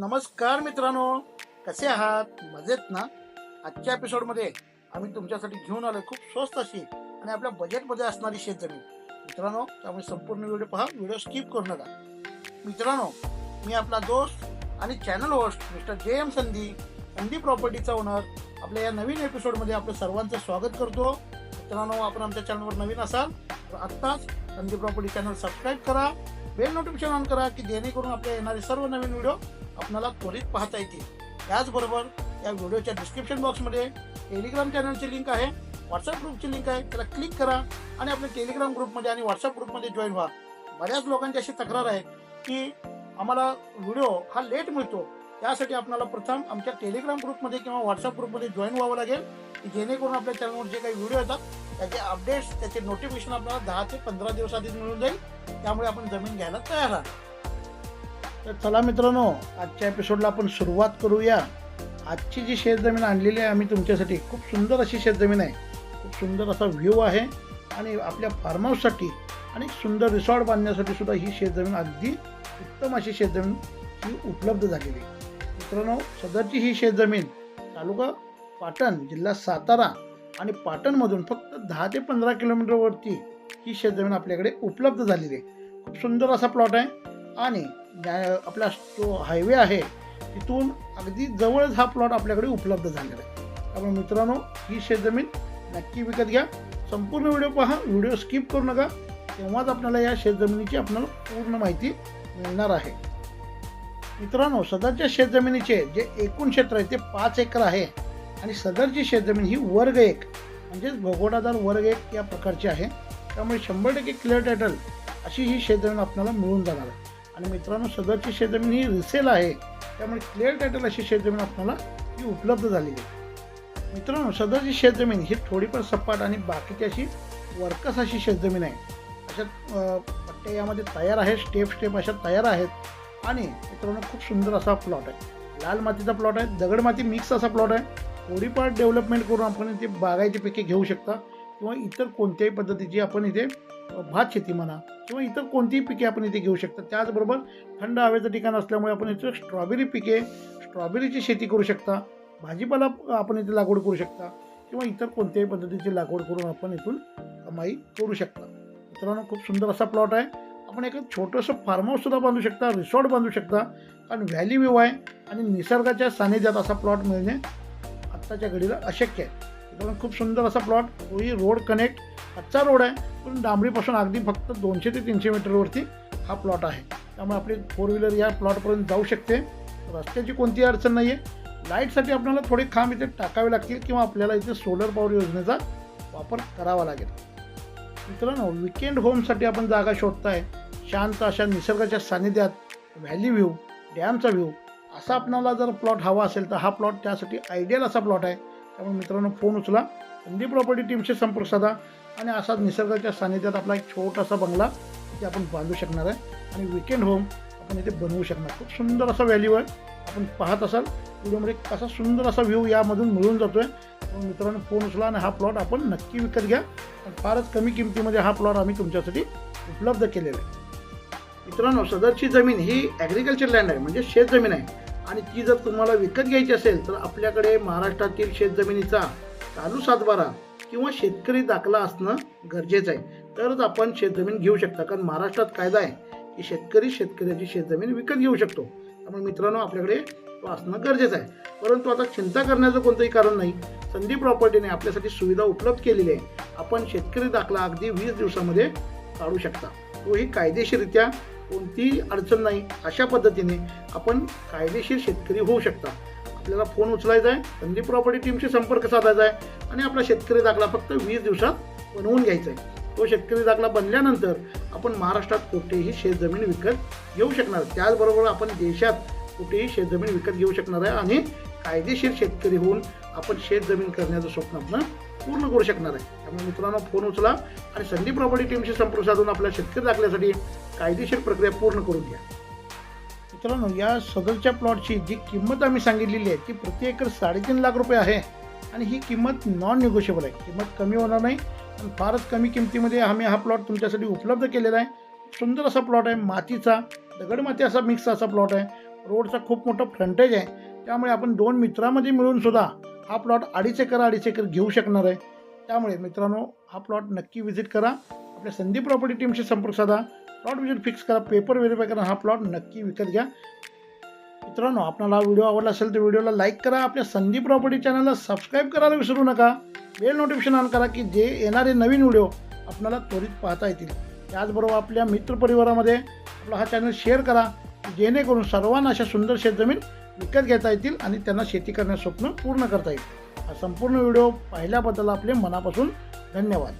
नमस्कार मित्रांनो कसे आहात? मजेत ना? आजच्या एपिसोडमध्ये आम्ही तुमच्यासाठी घेऊन आलोय खूप स्वस्त अशी आणि आपल्या बजेटमध्ये असणारी शेतजमीन. मित्रांनो त्यामुळे संपूर्ण व्हिडिओ पहा व्हिडिओ स्किप करू नका. मित्रांनो मी आपला दोस्त आणि channel host mister J M Sandhi Sandhi प्रॉपर्टीचा owner आपल्या या नवीन एपिसोडमध्ये आपलं सर्वांचं स्वागत करतो. मित्रांनो आपण आमच्या चॅनलवर नवीन असाल तर आत्ताच संधी प्रॉपर्टी चॅनल सबस्क्राईब करा. बेल नोटिफिकेशन ऑन करा की जेणेकरून आपल्या येणारे सर्व नवीन व्हिडिओ आपल्याला त्वरित पाहता येतील. त्याचबरोबर या व्हिडिओच्या डिस्क्रिप्शन बॉक्समध्ये टेलिग्राम चॅनलची लिंक आहे व्हॉट्सअप ग्रुपची लिंक आहे त्याला क्लिक करा आणि आपल्या टेलिग्राम ग्रुपमध्ये आणि व्हॉट्सअप ग्रुपमध्ये जॉईन व्हा. बऱ्याच लोकांची अशी तक्रार आहे की आम्हाला व्हिडिओ हा लेट मिळतो. त्यासाठी आपल्याला प्रथम आमच्या टेलिग्राम ग्रुपमध्ये किंवा व्हॉट्सअप ग्रुपमध्ये जॉईन व्हावं लागेल की जेणेकरून आपल्या चॅनलवर जे काही व्हिडिओ येतात त्याचे अपडेट्स त्याचे नोटिफिकेशन आपल्याला दहा ते पंधरा दिवस आधीच मिळून जाईल. त्यामुळे आपण जमीन घ्यायला तयार आहात. तर चला मित्रांनो आजच्या एपिसोडला आपण सुरुवात करूया. आजची जी शेतजमीन आणलेली आहे आम्ही तुमच्यासाठी खूप सुंदर अशी शेतजमीन आहे. खूप सुंदर असा व्ह्यू आहे. आणि आपल्या फार्म हाऊससाठी आणि सुंदर रिसॉर्ट बांधण्यासाठी सुद्धा ही शेतजमीन अगदी उत्तम अशी शेतजमीन ही उपलब्ध झालेली आहे. मित्रांनो सदरची ही शेतजमीन तालुका पाटण जिल्हा सातारा आणि पाटणमधून फक्त दहा ते पंधरा किलोमीटरवरती ही शेतजमीन आपल्याकडे उपलब्ध झालेली आहे. खूप सुंदर असा प्लॉट आहे. आणि आपला जो हायवे आहे तिथून अगदी जवळच हा प्लॉट आपल्याकडे उपलब्ध झालेला आहे. त्यामुळे मित्रांनो ही शेतजमीन नक्की विकत घ्या. संपूर्ण व्हिडिओ पहा व्हिडिओ स्किप करू नका. तेव्हाच आपल्याला या शेतजमिनीची आपल्याला पूर्ण माहिती मिळणार आहे. मित्रांनो सध्याच्या शेतजमिनीचे जे एकूण क्षेत्र आहे ते पाच एकर आहे. आणि सदरची शेतजमीन ही वर्ग एक म्हणजेच भोगोटादार वर्ग एक या प्रकारची आहे. त्यामुळे शंभर टक्के क्लिअर टायटल अशी ही शेतजमीन आपल्याला मिळून जाणार आहे. आणि मित्रांनो सदरची शेतजमीन ही रिसेल आहे. त्यामुळे क्लिअर टायटल अशी शेतजमीन आपल्याला ही उपलब्ध झालेली आहे. मित्रांनो सदरची शेतजमीन ही थोडीफार सपाट आणि बाकीची अशी वर्कस अशी शेतजमीन आहे. अशा पट्ट्या यामध्ये तयार आहेत स्टेप स्टेप अशा तयार आहेत. आणि मित्रांनो खूप सुंदर असा प्लॉट आहे. लाल मातीचा प्लॉट आहे दगड माती मिक्स असा प्लॉट आहे. थोडीफार डेव्हलपमेंट करून आपण इथे बागायची पिके घेऊ शकता किंवा इतर कोणत्याही पद्धतीची आपण इथे भात शेती म्हणा किंवा इतर कोणतीही पिके आपण इथे घेऊ शकता. त्याचबरोबर थंड हवेचं ठिकाण असल्यामुळे आपण इथे स्ट्रॉबेरी पिके स्ट्रॉबेरीची शेती करू शकता भाजीपाला आपण इथे लागवड करू शकता किंवा इतर कोणत्याही पद्धतीची लागवड करून आपण इथून कमाई करू शकता. मित्रांनो खूप सुंदर असा प्लॉट आहे. आपण एक छोटंसं फार्म हाऊससुद्धा बांधू शकता रिसॉर्ट बांधू शकता. कारण व्हॅली व्ह्यू आहे आणि निसर्गाच्या सानिध्यात असा प्लॉट मिळणे आत्ताच्या घडीला अशक्य आहे. कारण खूप सुंदर असा प्लॉट तोही रोड कनेक्ट कच्चा रोड आहे. पण डांबरीपासून अगदी फक्त दोनशे ते तीनशे मीटरवरती हा प्लॉट आहे. त्यामुळे आपली फोर व्हीलर या प्लॉटपर्यंत जाऊ शकते. रस्त्याची कोणतीही अडचण नाही आहे लाईटसाठी आपल्याला थोडे खांब इथे टाकावे लागतील किंवा आपल्याला इथे सोलर पॉवर योजनेचा वापर करावा लागेल. मित्रांनो विकेंड होमसाठी आपण जागा शोधताय. शांत अशा निसर्गाच्या सानिध्यात व्हॅली व्ह्यू डॅमचा व्ह्यू असा आपणाला जर प्लॉट हवा असेल तर हा प्लॉट त्यासाठी आयडियल असा प्लॉट आहे. त्यामुळे मित्रांनो फोन उचला. हिंदी प्रॉपर्टी टीमशी संपर्क साधा. आणि असा निसर्गाच्या सानिध्यात आपला एक छोटासा बंगला इथे आपण बांधू शकणार आहे. आणि विकेंड होम आपण इथे बनवू शकणार. खूप सुंदर असा व्हॅल्यू आहे. आपण पाहत असाल व्हिडिओमध्ये कसा सुंदर असा व्ह्यू यामधून मिळून जातो आहे मित्रांनो फोन उचला आणि हा प्लॉट आपण नक्की विकत घ्या. आणि फारच कमी किमतीमध्ये हा प्लॉट आम्ही तुमच्यासाठी उपलब्ध केलेला आहे. मित्रांनो सदरची जमीन ही ॲग्रिकल्चर लँड आहे म्हणजे शेत जमीन आहे. आणि ती जर तुम्हाला विकत घ्यायची असेल तर आपल्याकडे महाराष्ट्रातील शेतजमिनीचा चालू सातबारा किंवा शेतकरी दाखला असणं गरजेचं आहे. तरच आपण शेतजमीन घेऊ शकता कारण महाराष्ट्रात कायदा आहे की शेतकरी शेतकऱ्याची शेतजमीन विकत घेऊ शकतो. त्यामुळे मित्रांनो आपल्याकडे तो असणं गरजेचं आहे. परंतु आता चिंता करण्याचं कोणतंही कारण नाही. संधी प्रॉपर्टीने आपल्यासाठी सुविधा उपलब्ध केलेली आहे. आपण शेतकरी दाखला अगदी वीस दिवसामध्ये काढू शकता. तोही कायदेशीररित्या कोणतीही अडचण नाही. अशा पद्धतीने आपण कायदेशीर शेतकरी होऊ शकता. आपल्याला फोन उचलायचा आहे. संधी प्रॉपर्टी टीमशी संपर्क साधायचा आहे. आणि आपला शेतकरी दाखला फक्त वीस दिवसात बनवून घ्यायचा आहे. तो शेतकरी दाखला बनल्यानंतर आपण महाराष्ट्रात कुठेही शेतजमीन विकत घेऊ शकणार. त्याचबरोबर आपण देशात कुठेही शेतजमीन विकत घेऊ शकणार आहे. आणि कायदेशीर शेतकरी होऊन आपण शेतजमीन करण्याचं स्वप्न आपण पूर्ण करू शकणार आहे. त्यामुळे मित्रांनो फोन उचला आणि संधी प्रॉपर्टी टीमशी संपर्क साधून आपल्या शेतकरी दाखल्यासाठी कायदेशीर प्रक्रिया पूर्ण करून घ्या. मित्रांनो या सदरच्या प्लॉटची जी किंमत आम्ही सांगितलेली आहे ती प्रति एकर साडेतीन लाख रुपये आहे आणि ही किंमत नॉन निगोशिएबल आहे. किंमत कमी होणार नाही आणि फारच कमी किमतीमध्ये आम्ही हा प्लॉट तुमच्यासाठी उपलब्ध केलेला आहे. सुंदर असा प्लॉट आहे मातीचा दगड माती असा मिक्स असा प्लॉट आहे. रोडचा खूप मोठा फ्रंटेज आहे. त्यामुळे आपण दोन मित्रामध्ये मिळून सुद्धा हा प्लॉट अडीच एकर अडीच एकर घेऊ शकणार आहे. त्यामुळे मित्रांनो हा प्लॉट नक्की व्हिजिट करा. आपल्या संदीप प्रॉपर्टी टीमशी संपर्क साधा. प्लॉट व्हिजिट फिक्स करा पेपर व्हेरीफाय करा हा प्लॉट नक्की विकत घ्या. मित्रांनो आपल्याला हा व्हिडिओ आवडला असेल तर व्हिडिओला लाईक करा. आपल्या संदीप प्रॉपर्टी चॅनलला सबस्क्राईब करायला विसरू नका. बेल नोटिफिकेशन ऑन करा की जे येणारे नवीन व्हिडिओ आपल्याला त्वरित पाहता येतील. त्याचबरोबर आपल्या मित्रपरिवारामध्ये आपला हा चॅनल शेअर करा. जेणेकरून सर्वांना अशा सुंदर शेतजमीन विकत घेता येतील आणि त्यांना शेती करण्याचं स्वप्न पूर्ण करता येईल. हा संपूर्ण व्हिडिओ पाहिल्याबद्दल आपले मनापासून धन्यवाद.